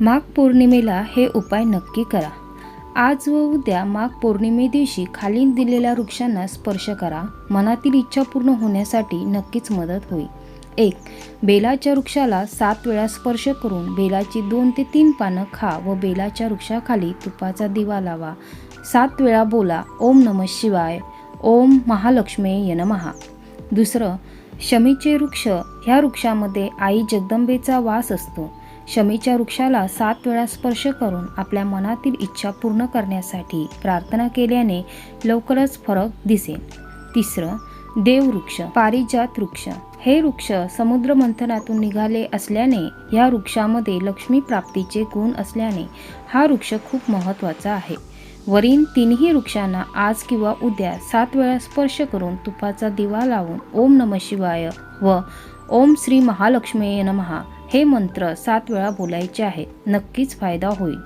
माघ पौर्णिमेला हे उपाय नक्की करा. आज व उद्या माघ पौर्णिमे दिवशी खाली दिलेल्या वृक्षांना स्पर्श करा. मनातील इच्छा पूर्ण होण्यासाठी नक्कीच मदत होईल. एक बेलाच्या वृक्षाला सात वेळा स्पर्श करून बेलाची दोन ते तीन पानं खा व बेलाच्या वृक्षाखाली तुपाचा दिवा लावा. सात वेळा बोला ओम नम शिवाय ओम महालक्ष्मी यनमहा दुसरं शमीचे वृक्ष ह्या वृक्षामध्ये आई जगदंबेचा वास असतो. शमीच्या वृक्षाला सात वेळा स्पर्श करून आपल्या मनातील इच्छा पूर्ण करण्यासाठी प्रार्थना केल्याने लवकरच फरक दिसेल. तिसरं देववृक्ष पारिजात वृक्ष. हे वृक्ष समुद्र मंथनातून निघाले असल्याने या वृक्षामध्ये लक्ष्मी प्राप्तीचे गुण असल्याने हा वृक्ष खूप महत्त्वाचा आहे. वरील तिन्ही वृक्षांना आज किंवा उद्या सात वेळा स्पर्श करून तुपाचा दिवा लावून ओम नम शिवाय व ओम श्री महालक्ष्मी नमहा हे मंत्र सात वेळा बोलायचे आहेत नक्कीच फायदा होईल.